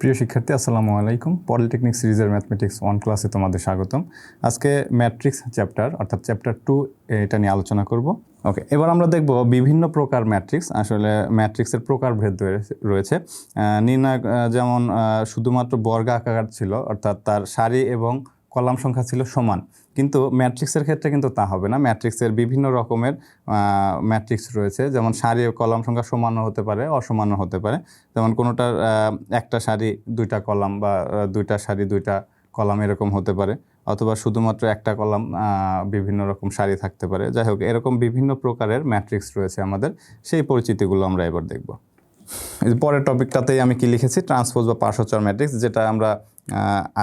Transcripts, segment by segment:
প্রিয় শিক্ষার্থী, আসসালামু আলাইকুম। পলিটেকনিক সিরিজের ম্যাথমেটিক্স ওয়ান ক্লাসে তোমাদের স্বাগতম। আজকে ম্যাট্রিক্স চ্যাপ্টার অর্থাৎ চ্যাপ্টার টু এটা নিয়ে আলোচনা করব। ওকে এবার আমরা দেখব বিভিন্ন প্রকার ম্যাট্রিক্স আসলে ম্যাট্রিক্সের প্রকারভেদ ভেদ রয়েছে নির্ণয় যেমন শুধুমাত্র বর্গ আকার ছিল, অর্থাৎ তার সারি এবং কলাম সংখ্যা ছিল সমান। কিন্তু ম্যাট্রিক্সের ক্ষেত্রে কিন্তু তা হবে না। ম্যাট্রিক্সের বিভিন্ন রকমের ম্যাট্রিক্স রয়েছে। যেমন সারি ও কলাম সংখ্যা সমানও হতে পারে, অসমানও হতে পারে। যেমন কোনোটার একটা সারি দুইটা কলাম বা দুইটা সারি দুইটা কলাম এরকম হতে পারে। অথবা শুধুমাত্র একটা কলাম বিভিন্ন রকম সারি থাকতে পারে। যাই হোক, এরকম বিভিন্ন প্রকারের ম্যাট্রিক্স রয়েছে আমাদের। সেই পরিচিতিগুলো আমরা এবার দেখব। পরের টপিকটাতেই আমি কি লিখেছি? ট্রান্সপোজ বা পার্শ্বচর ম্যাট্রিক্স, যেটা আমরা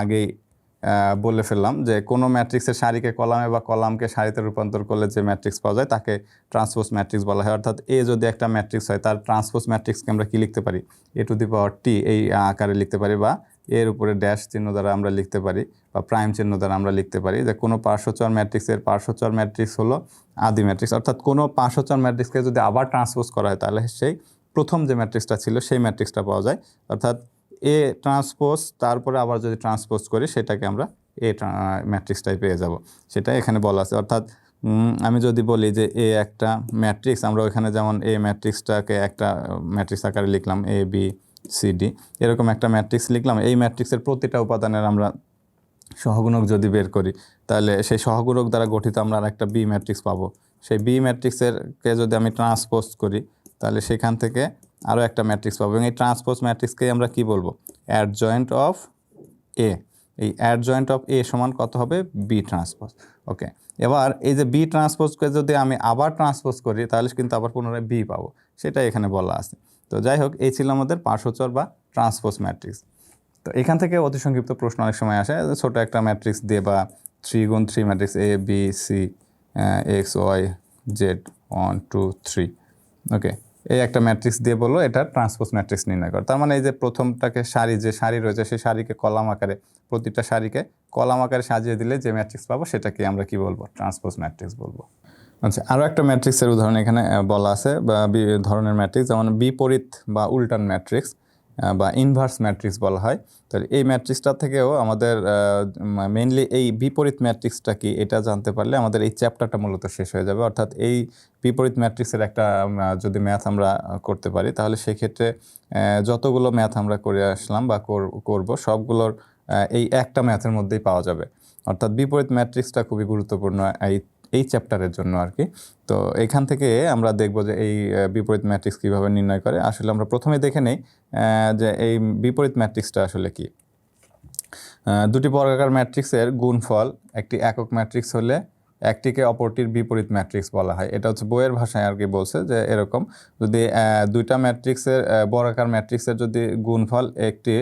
আগেই বলে ফেললাম যে কোনো ম্যাট্রিক্সের সারিকে কলামে বা কলামকে সারিতে রূপান্তর করলে যে ম্যাট্রিক্স পাওয়া যায় তাকে ট্রান্সপোজ ম্যাট্রিক্স বলা হয়। অর্থাৎ এ যদি একটা ম্যাট্রিক্স হয়, তার ট্রান্সপোজ ম্যাট্রিক্সকে আমরা কী লিখতে পারি? এ টু দি পাওয়ার টি এই আকারে লিখতে পারি বা এর উপরে ড্যাশ চিহ্ন দ্বারা আমরা লিখতে পারি বা প্রাইম চিহ্ন দ্বারা আমরা লিখতে পারি যে কোনো পার্শ্বচর ম্যাট্রিক্সের পার্শ্বচর ম্যাট্রিক্স হলো আদি ম্যাট্রিক্স অর্থাৎ কোনো পার্শ্বচর ম্যাট্রিক্সকে যদি আবার ট্রান্সপোজ করা হয়, তাহলে সেই প্রথম যে ম্যাট্রিক্সটা ছিল, সেই ম্যাট্রিক্সটা পাওয়া যায়। অর্থাৎ এ ট্রান্সপোজ তারপরে আবার যদি ট্রান্সপোজ করি, সেটাকে আমরা এ ম্যাট্রিক্সটাই পেয়ে যাব। সেটা এখানে বলা আছে। অর্থাৎ আমি যদি বলি যে এ একটা ম্যাট্রিক্স আমরা ওখানে যেমন এ ম্যাট্রিক্সটাকে একটা ম্যাট্রিক্স আকারে লিখলাম এ বি সি ডি এরকম একটা ম্যাট্রিক্স লিখলাম। এই ম্যাট্রিক্সের প্রতিটা উপাদানের আমরা সহগুণক যদি বের করি, তাহলে সেই সহগুণক দ্বারা গঠিত আমরা একটা বি ম্যাট্রিক্স পাবো। সেই বি ম্যাট্রিক্সেরকে যদি আমি ট্রান্সপোজ করি, তাহলে সেখান থেকে আরও একটা ম্যাট্রিক্স পাবো। এবং এই ট্রান্সপোজ ম্যাট্রিক্সকে আমরা কি বলব? অ্যাড জয়েন্ট অফ এ এই অ্যাড জয়েন্ট অফ এ সমান কত হবে? বি ট্রান্সপোজ ওকে এবার এই যে বি ট্রান্সপোজকে যদি আমি আবার ট্রান্সপোজ করি, তাহলে কিন্তু আবার পুনরায় বি পাবো। সেটাই এখানে বলা আছে। তো যাই হোক, এই ছিল আমাদের পার্শ্বচর বা ট্রান্সপোজ ম্যাট্রিক্স তো এখান থেকে অতি সংক্ষিপ্ত প্রশ্ন অনেক সময় আসে। ছোটো একটা ম্যাট্রিক্স দিয়ে বা থ্রি গুণ three matrix A B C X Y Z one two three okay এই একটা ম্যাট্রিক্স দিয়ে বলল, এটা ট্রান্সপোজ ম্যাট্রিক্স নির্ণয় করে। তার মানে এই যে প্রথমটাকে সারি, যে সারি রয়েছে, সেই সারিকে কলাম আকারে, প্রতিটা সারিকে কলাম আকারে সাজিয়ে দিলে যে ম্যাট্রিক্স পাবো, সেটাকে আমরা কি বলব? ট্রান্সপোজ ম্যাট্রিক্স বলব। আচ্ছা আরও একটা ম্যাট্রিক্সের উদাহরণ এখানে বলা আছে বা ধরনের ম্যাট্রিক্স, যেমন বিপরীত বা উল্টান ম্যাট্রিক্স। বা ইনভার্স ম্যাট্রিক্স বলা হয়। তো এই ম্যাট্রিক্সটা থেকেও আমাদের মেইনলি এই বিপরীত ম্যাট্রিক্সটা কি এটা জানতে পারলে আমাদের এই চ্যাপ্টারটা মূলত শেষ হয়ে যাবে। অর্থাৎ এই বিপরীত ম্যাট্রিক্সের একটা যদি ম্যাথ আমরা করতে পারি, তাহলে সেক্ষেত্রে যতগুলো ম্যাথ আমরা করে আসলাম বা কর- করব, সবগুলোর এই একটা ম্যাথের মধ্যেই পাওয়া যাবে। অর্থাৎ বিপরীত ম্যাট্রিক্সটা খুবই গুরুত্বপূর্ণ এই এই চ্যাপ্টারের জন্য আর কি তো এখান থেকে আমরা দেখব যে এই বিপরীত ম্যাট্রিক্স কীভাবে নির্ণয় করে। আসলে আমরা প্রথমে দেখে নেই যে এই বিপরীত ম্যাট্রিক্সটা আসলে কি। দুটি বর্গাকার ম্যাট্রিক্সের গুণফল, একটি একক ম্যাট্রিক্স হলে একটিকে অপরটির বিপরীত ম্যাট্রিক্স বলা হয়। এটা হচ্ছে বইয়ের ভাষায় আর কি বলছে যে এরকম, যদি দুইটা ম্যাট্রিক্সের বর্গাকার ম্যাট্রিক্সের যদি গুণফল একটি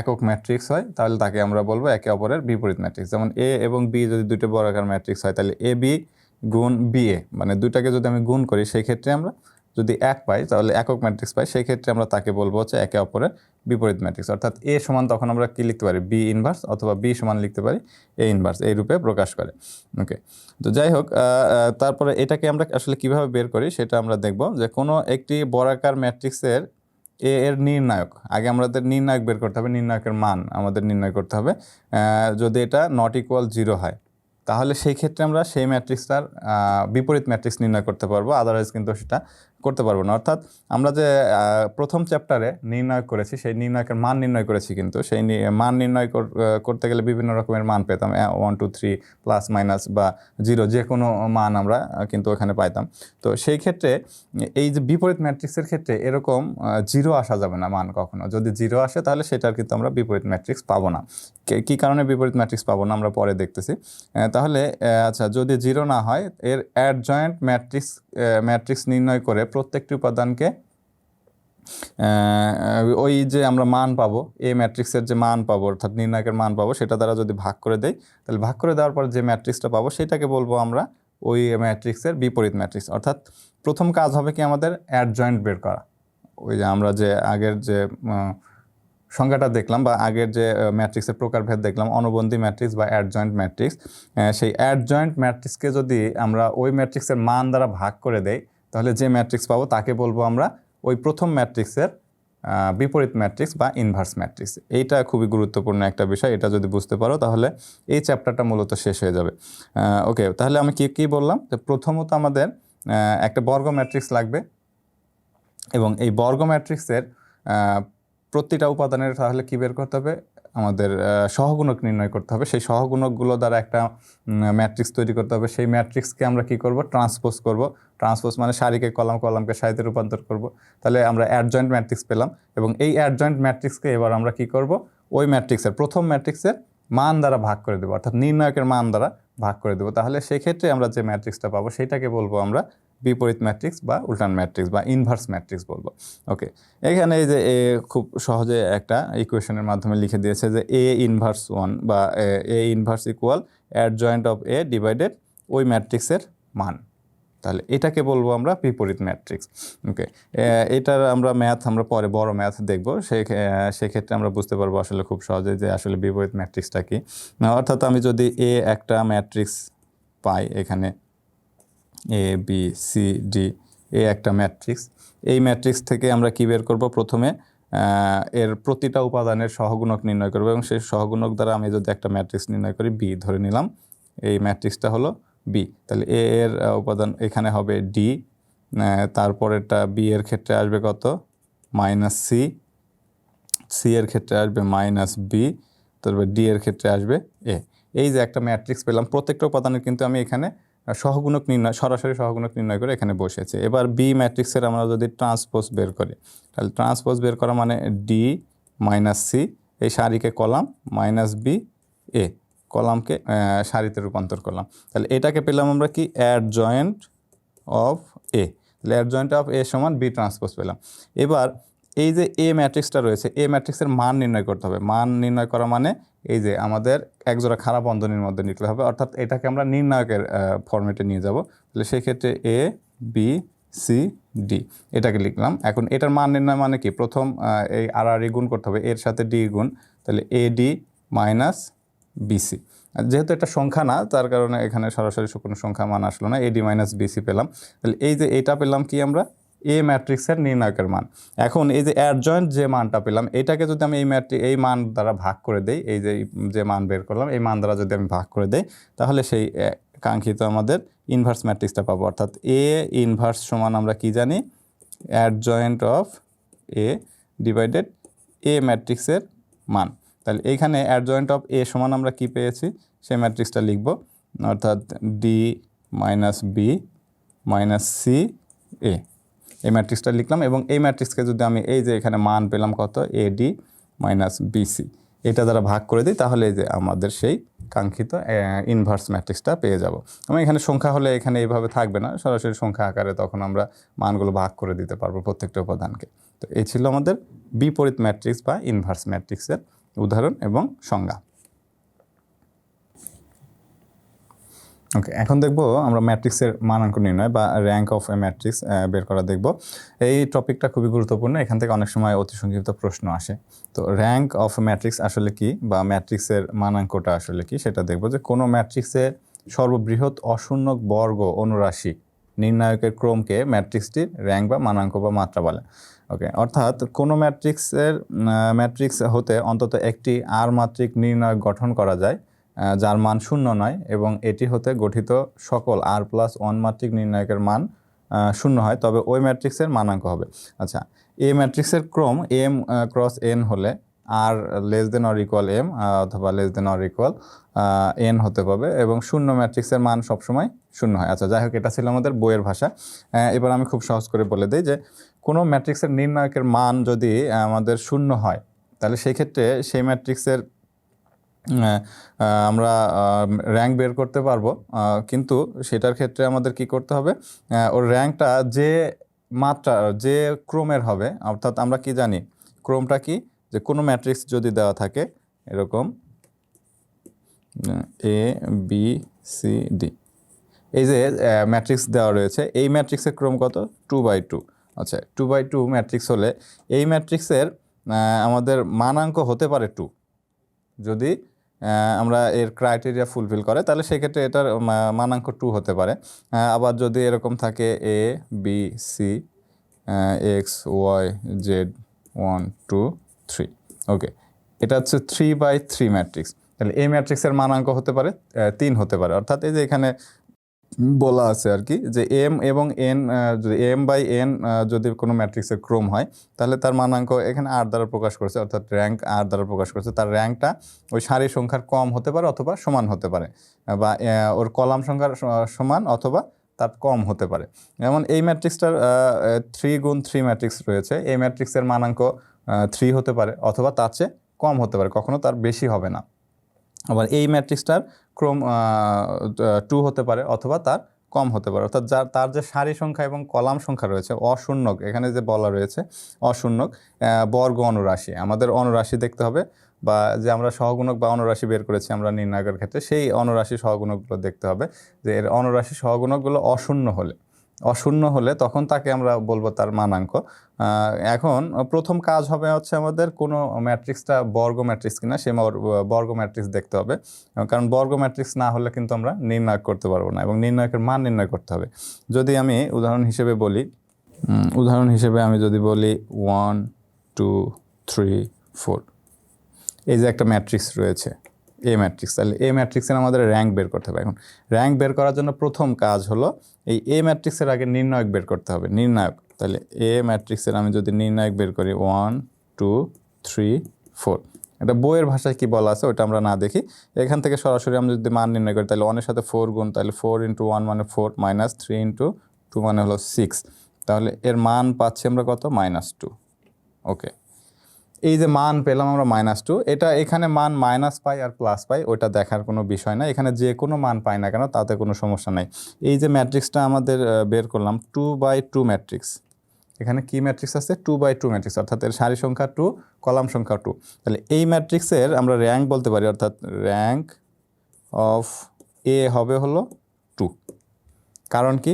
একক ম্যাট্রিক্স হয়, তাহলে তাকে আমরা বলব একে অপরের বিপরীত ম্যাট্রিক্স। যেমন এ এবং বি যদি দুটো বর্গাকার ম্যাট্রিক্স হয়, তাহলে এ বি গুণ বি এ মানে দুইটাকে যদি আমি গুণ করি সেই ক্ষেত্রে আমরা যদি এক পাই, তাহলে একক ম্যাট্রিক্স পাই সেই ক্ষেত্রে আমরা তাকে বলব হচ্ছে একে অপরের বিপরীত ম্যাট্রিক্স। অর্থাৎ এ সমান তখন আমরা কি লিখতে পারি? বি ইনভার্স অথবা বি সমান লিখতে পারি? এ ইনভার্স এই রূপে প্রকাশ করে। ওকে, তো যাই হোক তারপরে এটাকে আমরা আসলে কীভাবে বের করি সেটা আমরা দেখব যে কোনো একটি বর্গাকার ম্যাট্রিক্সের এ এর নির্ণায়ক, আগে আমাদের নির্ণায়ক বের করতে হবে, নির্ণায়কের মান আমাদের নির্ণয় করতে হবে যদি এটা নট ইকুয়াল জিরো হয়। তাহলে সেই ক্ষেত্রে আমরা সেই ম্যাট্রিক্সটার বিপরীত ম্যাট্রিক্স নির্ণয় করতে পারব। আদারওয়াইজ কিন্তু সেটা করতে পারব না। অর্থাৎ আমরা যে প্রথম চ্যাপ্টারে নির্ণয় করেছি, সেই নির্ণয়কের মান নির্ণয় করেছি কিন্তু। সেই মান নির্ণয় কর- করতে গেলে বিভিন্ন রকমের মান পেতাম। One two three plus minus বা জিরো যে কোনো মান আমরা কিন্তু ওখানে পাইতাম। তো সেই ক্ষেত্রে, এই যে বিপরীত ম্যাট্রিক্সের ক্ষেত্রে এরকম জিরো আসা যাবে না মান কখনো। যদি জিরো আসে, তাহলে সেটার কিন্তু আমরা বিপরীত ম্যাট্রিক্স পাবো না। কে- কী কারণে বিপরীত ম্যাট্রিক্স পাবো না, আমরা পরে দেখতেছি। তাহলে আচ্ছা যদি জিরো না হয়, এর অ্যাডজয়েন্ট ম্যাট্রিক্স ম্যাট্রিক্স নির্ণয় করে প্রত্যেকটি উপাদানকে ওই যে আমরা মান পাবো এ ম্যাট্রিক্সের যে মান পাবো, অর্থাৎ নির্ণায়কের মান পাবো, সেটা দ্বারা যদি ভাগ করে দেই, তাহলে ভাগ করে দেওয়ার পর যে ম্যাট্রিক্সটা পাবো, সেটাকে বলব আমরা ওই ম্যাট্রিক্সের বিপরীত ম্যাট্রিক্স অর্থাৎ প্রথম কাজ হবে কি আমাদের অ্যাডজয়েন্ট বের করা। ওই যে আমরা যে আগের যে সংজ্ঞাটা দেখলাম বা আগের যে ম্যাট্রিক্সের প্রকারভেদ দেখলাম, অনুবন্ধী ম্যাট্রিক্স বা অ্যাডজয়েন্ট ম্যাট্রিক্স সেই অ্যাডজয়েন্ট ম্যাট্রিক্সকে যদি আমরা ওই ম্যাট্রিক্সের মান দ্বারা ভাগ করে দেই তাহলে যে ম্যাট্রিক্স পাবো তাকে বলব আমরা ওই প্রথম ম্যাট্রিক্সের বিপরীত ম্যাট্রিক্স বা ইনভার্স ম্যাট্রিক্স এইটা খুবই গুরুত্বপূর্ণ একটা বিষয়, এটা যদি বুঝতে পারো তাহলে এই চ্যাপ্টারটা মূলত শেষ হয়ে যাবে। ওকে তাহলে আমি কি, কী বললাম? যে প্রথমত আমাদের একটা বর্গ ম্যাট্রিক্স লাগবে এবং এই বর্গ ম্যাট্রিক্সের প্রতিটা উপাদানের তাহলে কী বের করতে হবে? আমাদের সহগুণক নির্ণয় করতে হবে। সেই সহগুণকগুলো দ্বারা একটা ম্যাট্রিক্স তৈরি করতে হবে। সেই ম্যাট্রিক্সকে আমরা কি করব? ট্রান্সপোজ করব। ট্রান্সপোজ মানে সারিকে কলাম, কলামকে সারিতে রূপান্তর করব। তাহলে আমরা অ্যাডজয়েন্ট ম্যাট্রিক্স পেলাম এবং এই অ্যাডজয়েন্ট ম্যাট্রিক্সকে এবার আমরা কি করব? ওই ম্যাট্রিক্সের প্রথম ম্যাট্রিক্সের মান দ্বারা ভাগ করে দেবো। অর্থাৎ নির্ণায়কের মান দ্বারা ভাগ করে দেবো। তাহলে সেক্ষেত্রে আমরা যে ম্যাট্রিক্সটা পাবো, সেটাকে বলব আমরা বিপরীত ম্যাট্রিক্স বা উল্টান ম্যাট্রিক্স বা ইনভার্স ম্যাট্রিক্স বলব। ওকে এখানে এই যে এ খুব সহজে একটা ইকুয়েশনের মাধ্যমে লিখে দিয়েছে যে এ ইনভার্স ওয়ান বা A inverse equal adjoint of A divided ওই ম্যাট্রিক্সের মান। তাহলে এটাকে বলব আমরা বিপরীত ম্যাট্রিক্স। ওকে এটার আমরা ম্যাথ আমরা পরে বড় ম্যাথ দেখব। সেক্ষেত্রে আমরা বুঝতে পারব আসলে খুব সহজে যে আসলে বিপরীত ম্যাট্রিক্সটা কি। অর্থাৎ আমি যদি এ একটা ম্যাট্রিক্স পাই এখানে A B C D A একটা ম্যাট্রিক্স এই ম্যাট্রিক্স থেকে আমরা কি বের করব? প্রথমে এর প্রতিটা উপাদানের সহগুণক নির্ণয় করব এবং সেই সহগুণক দ্বারা আমি যদি একটা ম্যাট্রিক্স নির্ণয় করি বি ধরে নিলাম। এই ম্যাট্রিক্সটা হলো বি তাহলে এ এর উপাদান এখানে হবে ডি তারপরেরটা বি এর ক্ষেত্রে আসবে কত? মাইনাস সি সি এর ক্ষেত্রে আসবে মাইনাস বি তারপর ডি এর ক্ষেত্রে আসবে এ এই যে একটা ম্যাট্রিক্স পেলাম, প্রত্যেকটা উপাদানের কিন্তু আমি এখানে সহগুণক নির্ণয়, সরাসরি সহগুণক নির্ণয় করে এখানে বসেছে এবার বি ম্যাট্রিক্সের আমরা যদি ট্রান্সপোজ বের করি, তাহলে ট্রান্সপোজ বের করা মানে ডি মাইনাস সি এই সারিকে কলাম মাইনাস বি এ কলামকে সারিতে রূপান্তর করলাম। তাহলে এটাকে পেলাম আমরা কি? অ্যাড জয়েন্ট অফ এ তাহলে অ্যাড জয়েন্ট অফ এ সমান বি ট্রান্সপোজ পেলাম। এবার এই যে এ ম্যাট্রিক্সটা রয়েছে এ ম্যাট্রিক্সের মান নির্ণয় করতে হবে। মান নির্ণয় করা মানে এই যে আমাদের একজোড়া খারাপ বন্ধনীর মধ্যে নিতে হবে, অর্থাৎ এটাকে আমরা নির্ণায়কের ফর্মেটে নিয়ে যাব। তাহলে সেই ক্ষেত্রে এ বি সি ডি এটাকে লিখলাম। এখন এটার মান নির্ণয় মানে কি? প্রথম এই আর আর গুণ করতে হবে, এর সাথে ডি গুণ। তাহলে এ ডি মাইনাস বিসি যেহেতু এটা সংখ্যা না, তার কারণে এখানে সরাসরি কোনো সংখ্যা মান আসলো না এডি মাইনাস বিসি পেলাম। তাহলে এই যে এটা পেলাম কি আমরা? এ ম্যাট্রিক্সের নির্ণায়কের মান। এখন এই যে অ্যাডজয়েন্ট যে মানটা পেলাম, এটাকে যদি আমি এই ম্যাট্রিক এই মান দ্বারা ভাগ করে দেই, এই যে যে মান বের করলাম, এই মান দ্বারা যদি আমি ভাগ করে দেই, তাহলে সেই কাঙ্ক্ষিত আমাদের ইনভার্স ম্যাট্রিক্সটা পাবো। অর্থাৎ এ ইনভার্স সমান আমরা কি জানি? Adjoint of A divided A ম্যাট্রিক্সের মান। তাহলে এইখানে অ্যাডজয়েন্ট অফ এ সমান আমরা কি পেয়েছি? সেই ম্যাট্রিক্সটা লিখব। অর্থাৎ D minus B minus C A এই ম্যাট্রিক্সটা লিখলাম এবং এই ম্যাট্রিক্সকে যদি আমি এই যে এখানে মান পেলাম কত? এ ডি মাইনাস বিসি এটা দ্বারা ভাগ করে দিই, তাহলে যে আমাদের সেই কাঙ্ক্ষিত ইনভার্স ম্যাট্রিক্সটা পেয়ে যাব। আমি এখানে সংখ্যা হলে এখানে এইভাবে থাকবে না, সরাসরি সংখ্যা আকারে তখন আমরা মানগুলো ভাগ করে দিতে পারব প্রত্যেকটা উপাদানকে। তো এই ছিল আমাদের বিপরীত ম্যাট্রিক্স বা ইনভার্স ম্যাট্রিক্সের উদাহরণ এবং সংজ্ঞা। ওকে এখন দেখব আমরা ম্যাট্রিক্সের মানাঙ্ক নির্ণয় বা র্যাঙ্ক অফ এ ম্যাট্রিক্স বের করা দেখব। এই টপিকটা খুবই গুরুত্বপূর্ণ, এখান থেকে অনেক সময় অতি সংক্ষিপ্ত প্রশ্ন আসে। তো র্যাঙ্ক অফ ম্যাট্রিক্স আসলে কি বা ম্যাট্রিক্সের মানাঙ্কটা আসলে কি সেটা দেখব যে কোনো ম্যাট্রিক্সে সর্ববৃহৎ অশূন্যক বর্গ অনুরাশি নির্ণায়কের ক্রমকে ম্যাট্রিক্সটির র্যাঙ্ক বা মানাঙ্ক বা মাত্রা বলে। ওকে অর্থাৎ কোনো ম্যাট্রিক্সের ম্যাট্রিক্স হতে অন্তত একটি আর মাত্রিক নির্ণায়ক গঠন করা যায়। যার মান শূন্য নয় এবং এটি হতে গঠিত সকল আর প্লাস ওয়ান মাত্রিক নির্ণায়কের মান শূন্য হয়, তবে ওই ম্যাট্রিক্সের মানাঙ্ক হবে। আচ্ছা এ ম্যাট্রিক্সের ক্রম এম ক্রস এন হলে R less than or equal M অথবা less than or equal N হতে পাবে এবং শূন্য ম্যাট্রিক্সের মান সবসময় শূন্য হয়। আচ্ছা যাই হোক, এটা ছিল আমাদের বইয়ের ভাষা। এবার আমি খুব সহজ করে বলে দিই যে কোনো ম্যাট্রিক্সের নির্ণায়কের মান যদি আমাদের শূন্য হয়, তাহলে সেই ক্ষেত্রে সেই ম্যাট্রিক্সের আমরা র্যাঙ্ক বের করতে পারব। কিন্তু সেটার ক্ষেত্রে আমাদের কি করতে হবে? ওর র্যাঙ্কটা যে মাত্রা, যে ক্রমের হবে, অর্থাৎ আমরা কি জানি? ক্রমটা কি? যে কোনো ম্যাট্রিক্স যদি দেওয়া থাকে, এরকম এ বি সি ডি এই যে ম্যাট্রিক্স দেওয়া রয়েছে, এই ম্যাট্রিক্সের ক্রম কত? টু বাই টু আচ্ছা টু বাই টু ম্যাট্রিক্স হলে এই ম্যাট্রিক্সের আমাদের মানাঙ্ক হতে পারে টু যদি আমরা এর ক্রাইটেরিয়া ফুলফিল করে, তাহলে সেক্ষেত্রে এটার মানাঙ্ক টু হতে পারে। আবার যদি এরকম থাকে A B C X Y Z one two three okay এটা হচ্ছে থ্রি বাই থ্রি ম্যাট্রিক্স তাহলে এই ম্যাট্রিক্সের মানাঙ্ক হতে পারে তিন হতে পারে। অর্থাৎ এই যে এখানে বলা আছে আর কি, যে এম এবং এন যদি এম বাই এন যদি কোনো ম্যাট্রিক্সের ক্রম হয়, তাহলে তার মানাঙ্ক এখানে আর দ্বারা প্রকাশ করছে, অর্থাৎ র্যাঙ্ক আর দ্বারা প্রকাশ করছে। তার র্যাঙ্কটা ওই সারি সংখ্যার কম হতে পারে অথবা সমান হতে পারে, বা ওর কলাম সংখ্যার সমান অথবা তার কম হতে পারে। যেমন এই ম্যাট্রিক্সটার থ্রি গুণ থ্রি ম্যাট্রিক্স রয়েছে, এই ম্যাট্রিক্সের মানাঙ্ক থ্রি হতে পারে অথবা তার চেয়ে কম হতে পারে, কখনো তার বেশি হবে না। আবার এই ম্যাট্রিক্সটার ক্রম টু হতে পারে অথবা তার কম হতে পারে। অর্থাৎ যার, তার যে সারি সংখ্যা এবং কলাম সংখ্যা রয়েছে, অশূন্যক, এখানে যে বলা রয়েছে, অশূন্যক বর্গ অনুরাশি। আমাদের অনুরাশি দেখতে হবে বা যে আমরা সহগুণক বা অনুরাশি বের করেছি আমরা নির্ণায়কের ক্ষেত্রে, সেই অনুরাশি সহগুণকগুলো দেখতে হবে যে এর অনুরাশি সহগুণকগুলো অশূন্য হলে। অশূন্য হলে তখন তাকে আমরা বলব তার মানাঙ্ক। এখন প্রথম কাজ হবে হচ্ছে আমাদের কোনো ম্যাট্রিক্সটা বর্গ ম্যাট্রিক্স কিনা সে বর- বর্গ ম্যাট্রিক্স দেখতে হবে। কারণ বর্গ ম্যাট্রিক্স না হলে কিন্তু আমরা নির্ণয় করতে পারব না এবং নির্ণয়কের মান নির্ণয় করতে হবে। যদি আমি উদাহরণ হিসেবে বলি উদাহরণ হিসেবে আমি যদি বলি ওয়ান টু থ্রি ফোর এই যে একটা ম্যাট্রিক্স রয়েছে। এ ম্যাট্রিক্স তাহলে এ ম্যাট্রিক্সের আমাদের র্যাঙ্ক বের করতে হবে এখন। র্যাঙ্ক বের করার জন্য প্রথম কাজ হলো এই এ ম্যাট্রিক্সের আগে নির্ণায়ক বের করতে হবে, নির্ণায়ক। তাহলে এ ম্যাট্রিক্সের আমি যদি নির্ণায়ক বের করি ওয়ান টু থ্রি ফোর এটা বইয়ের ভাষায় কি বলা আছে ওটা আমরা না দেখি। এখান থেকে সরাসরি আমরা যদি মান নির্ণয় করি, তাহলে ওয়ানের সাথে ফোর গুণ, তাহলে ফোর ইন্টু ওয়ান মানে four minus three into two মানে হলো সিক্স তাহলে এর মান পাচ্ছি আমরা কত? মাইনাস টু ওকে এই যে মান পেলাম আমরা মাইনাস টু এটা এখানে মান মাইনাস পাই আর প্লাস পাই, ওটা দেখার কোনো বিষয় না এখানে যে কোনো মান পাই না কেন, তাতে কোনো সমস্যা নাই। এই যে ম্যাট্রিক্সটা আমাদের বের করলাম টু বাই টু ম্যাট্রিক্স এখানে কি ম্যাট্রিক্স আছে? টু বাই টু ম্যাট্রিক্স অর্থাৎ এর সারি সংখ্যা টু কলাম সংখ্যা টু তাহলে এই ম্যাট্রিক্সের আমরা র্যাঙ্ক বলতে পারি, অর্থাৎ র্যাঙ্ক অফ এ হবে হলো টু কারণ কি?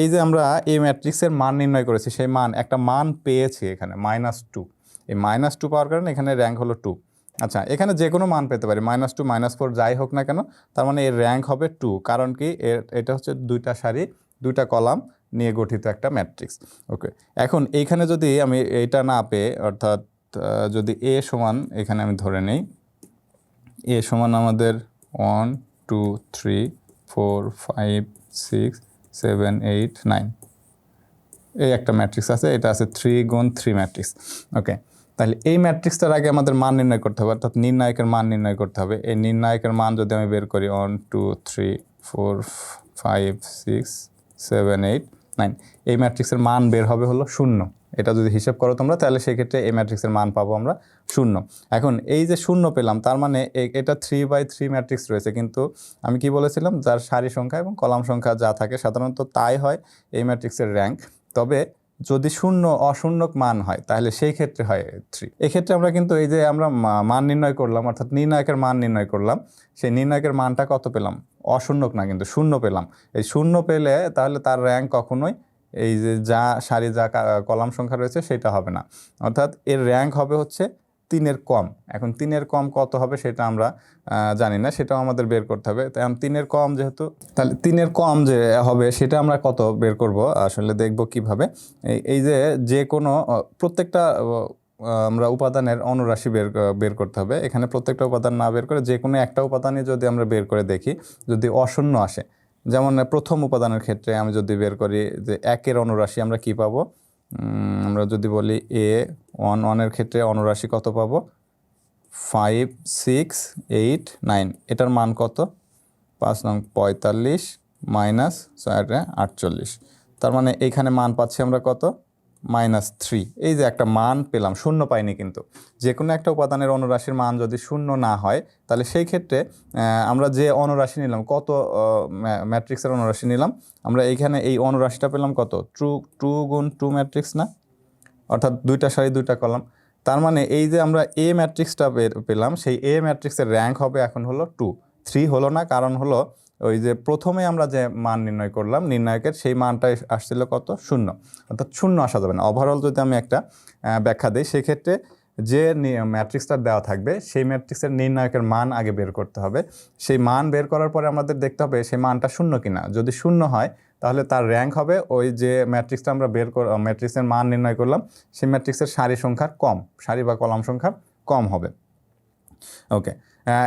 এই যে আমরা এই ম্যাট্রিক্সের মান নির্ণয় করেছি, সেই মান, একটা মান পেয়েছি এখানে মাইনাস টু এই মাইনাস টু পাওয়ার কারণে এখানে র্যাঙ্ক হলো টু আচ্ছা এখানে যে কোনো মান পেতে পারি মাইনাস টু মাইনাস ফোর যাই হোক না কেন, তার মানে এর র্যাঙ্ক হবে টু কারণ কি এর, এটা হচ্ছে দুইটা সারি, দুইটা কলাম নিয়ে গঠিত একটা ম্যাট্রিক্স ওকে এখন এইখানে যদি আমি এটা না পেয়ে, অর্থাৎ যদি এ সমান, এখানে আমি ধরে নেই এ সমান আমাদের one two three four five six seven eight nine এই একটা ম্যাট্রিক্স আছে, এটা আছে থ্রি গুণ থ্রি ম্যাট্রিক্স ওকে তাহলে এই ম্যাট্রিক্সটার আগে আমাদের মান নির্ণয় করতে হবে, অর্থাৎ নির্ণায়কের মান নির্ণয় করতে হবে। এই নির্ণায়কের মান যদি আমি বের করি one two three four five six seven eight nine এই ম্যাট্রিক্সের মান বের হবে হলো শূন্য। এটা যদি হিসাব করো তোমরা, তাহলে সেক্ষেত্রে এই ম্যাট্রিক্সের মান পাবো আমরা শূন্য। এখন এই যে শূন্য পেলাম, তার মানে এটা থ্রি বাই থ্রি ম্যাট্রিক্স রয়েছে, কিন্তু আমি কি বলেছিলাম, যার সারি সংখ্যা এবং কলাম সংখ্যা যা থাকে সাধারণত তাই হয় এই ম্যাট্রিক্সের র্যাঙ্ক তবে যদি শূন্য অশূন্যক মান হয়, তাহলে সেই ক্ষেত্রে হয় থ্রি এক্ষেত্রে আমরা কিন্তু এই যে আমরা মান নির্ণয় করলাম, অর্থাৎ নির্ণায়কের মান নির্ণয় করলাম, সেই নির্ণায়কের মানটা কত পেলাম? অশূন্যক না, কিন্তু শূন্য পেলাম। এই শূন্য পেলে তাহলে তার র্যাঙ্ক কখনোই এই যে যা, সারি যা কলাম সংখ্যা রয়েছে, সেটা হবে না। অর্থাৎ এর র্যাঙ্ক হবে হচ্ছে তিনের কম। এখন তিনের কম কত হবে সেটা আমরা জানি না, সেটাও আমাদের বের করতে হবে। তাই আমি তিনের কম যেহেতু, তাহলে তিনের কম যে হবে সেটা আমরা কত বের করব? আসলে দেখব কীভাবে। এই যে যে কোনো প্রত্যেকটা আমরা উপাদানের অনুরাশি বের বের করতে হবে। এখানে প্রত্যেকটা উপাদান না বের করে যে কোনো একটা উপাদানই যদি আমরা বের করে দেখি, যদি অশূন্য আসে, যেমন প্রথম উপাদানের ক্ষেত্রে আমি যদি বের করি যে একের অনুরাশি আমরা কি পাবো? আমরা যদি বলি এ ওয়ান ওয়ানের ক্ষেত্রে অনুরাশি কত পাবো? ফাইভ সিক্স এইট নাইন এটার মান কত? পাঁচ নং পঁয়তাল্লিশ মাইনাস ছয় আটচল্লিশ। তার মানে এইখানে মান পাচ্ছি আমরা কত? Minus three. এই যে একটা মান পেলাম, শূন্য পাইনি কিন্তু। যে কোনো একটা উপাদানের অনুরাশির মান যদি শূন্য না হয়, তাহলে সেই ক্ষেত্রে আমরা যে অনুরাশি নিলাম, কত ম্যাট্রিক্সের অনুরাশি নিলাম, আমরা এইখানে এই অনুরাশিটা পেলাম কত? টু টু গুণ টু ম্যাট্রিক্স না? অর্থাৎ দুইটা সারি, দুইটা কলাম। তার মানে এই যে আমরা এ ম্যাট্রিক্সটা পেলাম, সেই এ ম্যাট্রিক্সের র্যাঙ্ক হবে এখন হলো টু। থ্রি হলো না, কারণ হলো ওই যে প্রথমে আমরা যে মান নির্ণয় করলাম, নির্ণায়কের সেই মানটা আসছিল কত? শূন্য। অর্থাৎ শূন্য আসা যাবে না। ওভারঅল যদি আমি একটা ব্যাখ্যা দিই, সেক্ষেত্রে যে ম্যাট্রিক্সটা দেওয়া থাকবে, সেই ম্যাট্রিক্সের নির্ণায়কের মান আগে বের করতে হবে। সেই মান বের করার পরে আমাদের দেখতে হবে সেই মানটা শূন্য কিনা। যদি শূন্য হয়, তাহলে তার র্যাঙ্ক হবে ওই যে ম্যাট্রিক্সটা আমরা বের কর ম্যাট্রিক্সের মান নির্ণয় করলাম, সেই ম্যাট্রিক্সের সারি সংখ্যার কম, সারি বা কলাম সংখ্যার কম হবে। ওকে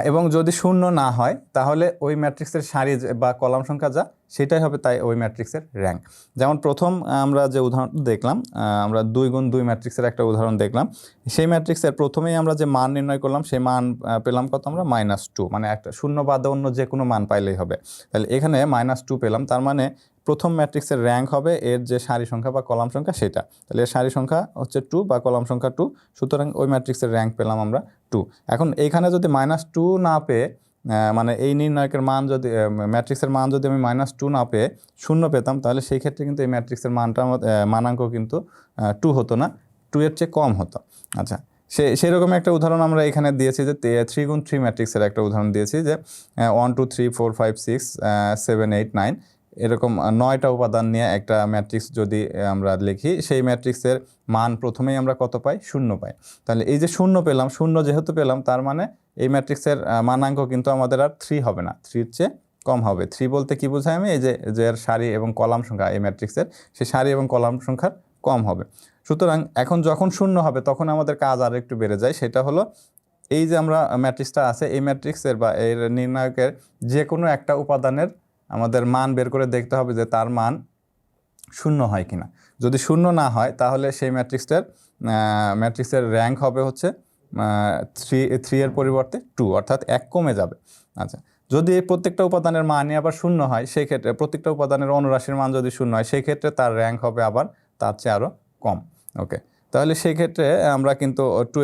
এবং যদি শূন্য না হয়, তাহলে ওই ম্যাট্রিক্সের সারি বা কলাম সংখ্যা যা, সেটাই হবে তাই ওই ম্যাট্রিক্সের র্যাঙ্ক। যেমন প্রথম আমরা যে উদাহরণ দেখলাম আমরা দুই গুণ দুই ম্যাট্রিক্সের একটা উদাহরণ দেখলাম। সেই ম্যাট্রিক্সের প্রথমেই আমরা যে মান নির্ণয় করলাম, সেই মান পেলাম কত আমরা? মাইনাস টু মানে একটা শূন্য বাদে অন্য যে কোনো মান পাইলেই হবে। তাহলে এখানে মাইনাস টু পেলাম, তার মানে প্রথম ম্যাট্রিক্সের র্যাঙ্ক হবে এর যে সারি সংখ্যা বা কলাম সংখ্যা সেটা। তাহলে এর সারি সংখ্যা হচ্ছে টু বা কলাম সংখ্যা টু, সুতরাং ওই ম্যাট্রিক্সের র্যাঙ্ক পেলাম আমরা টু এখন এইখানে যদি মাইনাস টু না পেয়ে মানে এই নির্ণায়কের মান যদি ম্যাট্রিক্সের মান যদি আমি মাইনাস টু না পেয়ে শূন্য পেতাম, তাহলে সেই ক্ষেত্রে কিন্তু এই ম্যাট্রিক্সের মানটা মানাঙ্ক কিন্তু টু হতো না টু এর চেয়ে কম হতো। আচ্ছা সে, সেরকম একটা উদাহরণ আমরা এখানে দিয়েছি যে থ্রি গুণ থ্রি ম্যাট্রিক্সের একটা উদাহরণ দিয়েছি যে one two three four five six seven eight nine এরকম নয়টা উপাদান নিয়ে একটা ম্যাট্রিক্স যদি আমরা লিখি, সেই ম্যাট্রিক্সের মান প্রথমেই আমরা কত পাই? শূন্য পাই। তাহলে এই যে শূন্য পেলাম, শূন্য যেহেতু পেলাম, তার মানে এই ম্যাট্রিক্সের মানাঙ্ক কিন্তু আমাদের আর থ্রি হবে না। থ্রির চেয়ে কম হবে। থ্রি বলতে কি বোঝায় আমি? এই যে যে সারি এবং কলাম সংখ্যা, এই ম্যাট্রিক্সের, সেই সারি এবং কলাম সংখ্যার কম হবে। সুতরাং এখন যখন শূন্য হবে, তখন আমাদের কাজ আর একটু বেড়ে যায়। সেটা হলো, এই যে আমরা ম্যাট্রিক্সটা আছে, এই ম্যাট্রিক্সের বা এর নির্ণায়কের যে কোনো একটা উপাদানের আমাদের মান বের করে দেখতে হবে যে তার মান শূন্য হয় কিনা। যদি শূন্য না হয়, তাহলে সেই ম্যাট্রিক্সটার ম্যাট্রিক্সের র্যাঙ্ক হবে হচ্ছে থ্রি থ্রি এর পরিবর্তে টু অর্থাৎ এক কমে যাবে। আচ্ছা যদি এই প্রত্যেকটা উপাদানের মানই আবার শূন্য হয় সেই ক্ষেত্রে প্রত্যেকটা উপাদানের অনুরাশির মান যদি শূন্য হয় সেই ক্ষেত্রে তার র্যাঙ্ক হবে আবার তার চেয়ে আরও কম। ওকে তাহলে সেই ক্ষেত্রে আমরা কিন্তু টু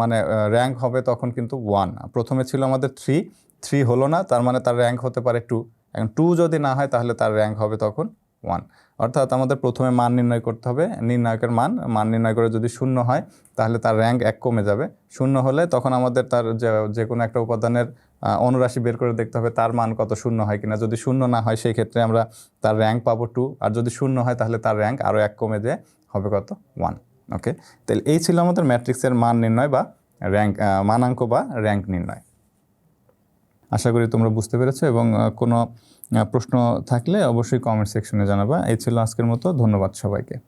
মানে র্যাঙ্ক হবে তখন কিন্তু ওয়ান প্রথমে ছিল আমাদের থ্রি থ্রি হলো না, তার মানে তার র্যাঙ্ক হতে পারে টু এখন টু যদি না হয় তাহলে তার র্যাঙ্ক হবে তখন ওয়ান অর্থাৎ আমাদের প্রথমে মান নির্ণয় করতে হবে। নির্ণায়কের মান মান নির্ণয় করে যদি শূন্য হয়, তাহলে তার র্যাঙ্ক এক কমে যাবে। শূন্য হলে তখন আমাদের তার যে কোনো একটা উপাদানের অনুরাশি বের করে দেখতে হবে তার মান কত শূন্য হয় কিনা। যদি শূন্য না হয়, সেই ক্ষেত্রে আমরা তার র্যাঙ্ক পাবো টু আর যদি শূন্য হয়, তাহলে তার র্যাঙ্ক আরও এক কমে যেয়ে হবে কত? ওয়ান ওকে তাহলে এই ছিল আমাদের ম্যাট্রিক্সের মান নির্ণয় বা র্যাঙ্ক মানাঙ্ক বা র্যাঙ্ক নির্ণয়। আশা করি তোমরা বুঝতে পেরেছ এবং কোনো প্রশ্ন থাকলে অবশ্যই কমেন্ট সেকশনে জানাবা। এই ছিল আজকের মতো। ধন্যবাদ সবাইকে।